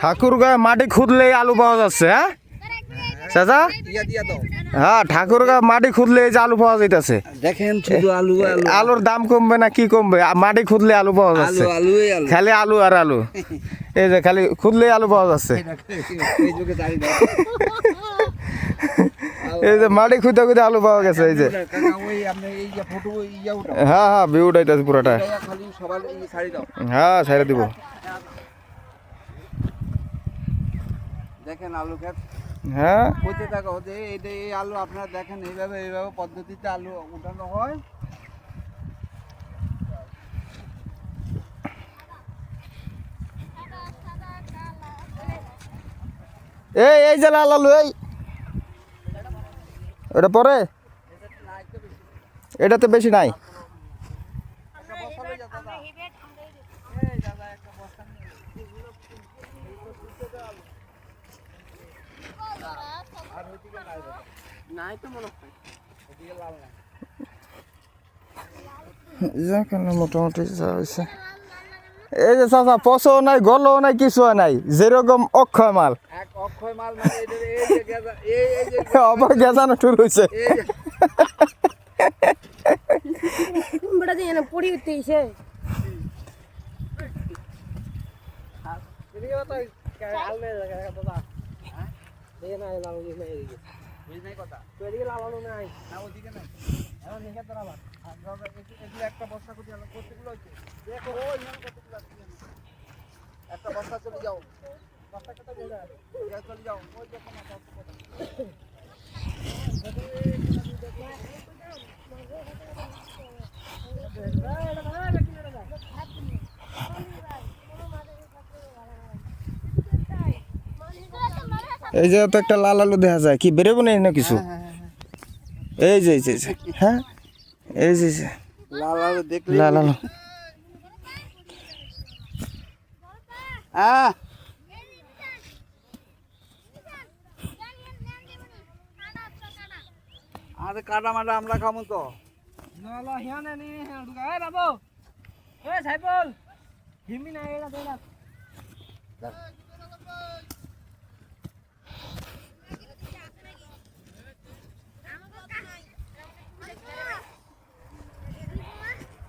ঠাকুর গায়ে মাটি খুদলেই আলু পাওয়া যাচ্ছে হ্যাঁ? চাচা? হ্যাঁ ঠাকুর মাটি খুদলে এই যে আলু পাওয়া যাইতেছে। দেখেন শুধু আলু আলু। আলুর দাম কমবে না কি কমবে? মাটি খুদলে আলু পাওয়া যাচ্ছে। খালি আলু আর আলু। এই যে খালি খুদলেই আলু পাওয়া যাচ্ছে। এই যে মাটি খুঁজতে খুঁজতে আলু পাওয়া গেছে এই যে। হ্যাঁ হ্যাঁ ভিউ উঠাইতেছে পুরোটা হ্যাঁ ছেড়ে দিব। দেখেন আলু ক্ষেত হ্যাঁ। বলতে থাকো যে এইটা এই আলু আপনারা দেখেন এইভাবে এইভাবে পদ্ধতিতে আলু উঠানো হয়। এই এই যে লাল আলু এই। এটা পরে? এটাতে বেশি নাই? যাক না মোটামুটি যা হয়েছে এই যে চাচা পচও নাই গলও নাই কিছু নাই যেরকম অক্ষয় মাল। এক অক্ষয় মাল মানে এদের এই যে গেজা- এই এই যে আবার গেজানো শুরু হয়েছে পড়ি একটা বস্তা চলে যাও। বস্তা কত চলে যাও। ওই দেখো না এই যে তো একটা লাল আলু দেখা যায়। কি বেরোবো না না কিছু? এই যে এই যে, হ্যাঁ? এই যে লাল আলু দেখলে লাল আলু। হ্যাঁ আরে কাটা মাটা আমরা খাব তো। এইগুলো না না না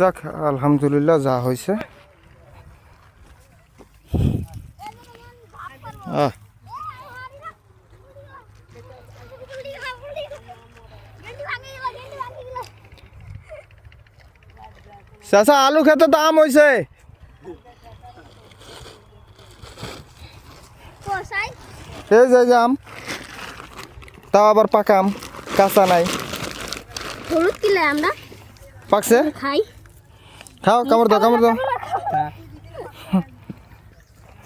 যাক আলহামদুলিল্লাহ যা হয়েছে। চাচা আলু খেতে দাম হয়েছে এই যে এই যে আম। তাও আবার পাকা আম কাঁচা নাই। হলুদ কিলে আমরা? পাকছে? খাই। খাও কামড় দাও কামড় দাও।